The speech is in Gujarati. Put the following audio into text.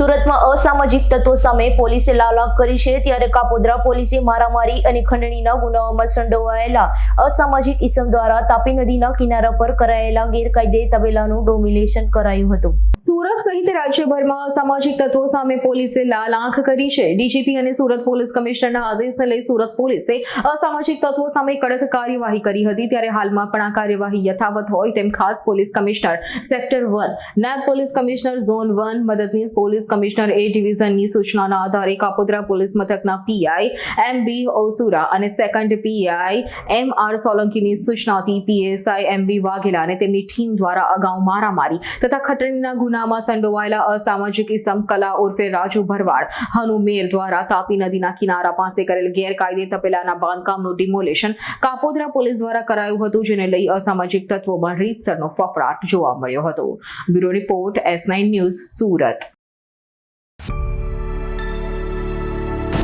સુરતમાં અસામાજિક તત્વો સામે પોલીસે લાલાક કરી છે. ત્યારે કાપોદ્રા પોલીસે મારામારી અને ખંડણીના ગુનાઓમાં સંડોવાયેલા અસામાજિક ઇસમ દ્વારા તાપી નદીના કિનારા પર કરાયેલા ગેરકાયદે તબેલાનું ડોમિનેશન કરાયું હતું. સુરત સહિત રાજ્યભરમાં અસામાજિક તત્વો સામે પોલીસે લાલ આંખ કરી છે. ડીજીપી અને સુરત પોલીસ કમિશનરના આદેશને લઈ સુરત પોલીસે અસામાજિક તત્વો સામે કડક કાર્યવાહી કરી હતી. ત્યારે હાલમાં પણ આ કાર્યવાહી યથાવત હોય તેમ ખાસ પોલીસ કમિશનર સેક્ટર વન, નાયબ પોલીસ કમિશનર ઝોન વન, મદદનીશ પોલીસ કમિશનર એ ડિવિઝનની સૂચનાના આધારે કાપોદ્રા પોલીસ મથકના પીઆઈ એમ બી ઓસુરા અને સેકન્ડ પીઆઈ એમ આર સોલંકીની સૂચનાથી પીએસઆઈ એમ બી વાઘેલા અને તેમની ટીમ દ્વારા અગાઉ મારામારી તથા ખટણીના ગુનામાં સંડોવાયેલા અસામાજિક ઇસમ કલા ઉર્ફે રાજુ ભરવાડ હનુમેર દ્વારા તાપી નદીના કિનારા પાસે કરેલ ગેરકાયદે તપેલાના બાંધકામનું ડિમોલેશન કાપોદ્રા પોલીસ દ્વારા કરાયું હતું, જેને લઈ અસામાજિક તત્વોમાં રીતસરનો ફફડાટ જોવા મળ્યો હતો. Bureau report S nine news Surat.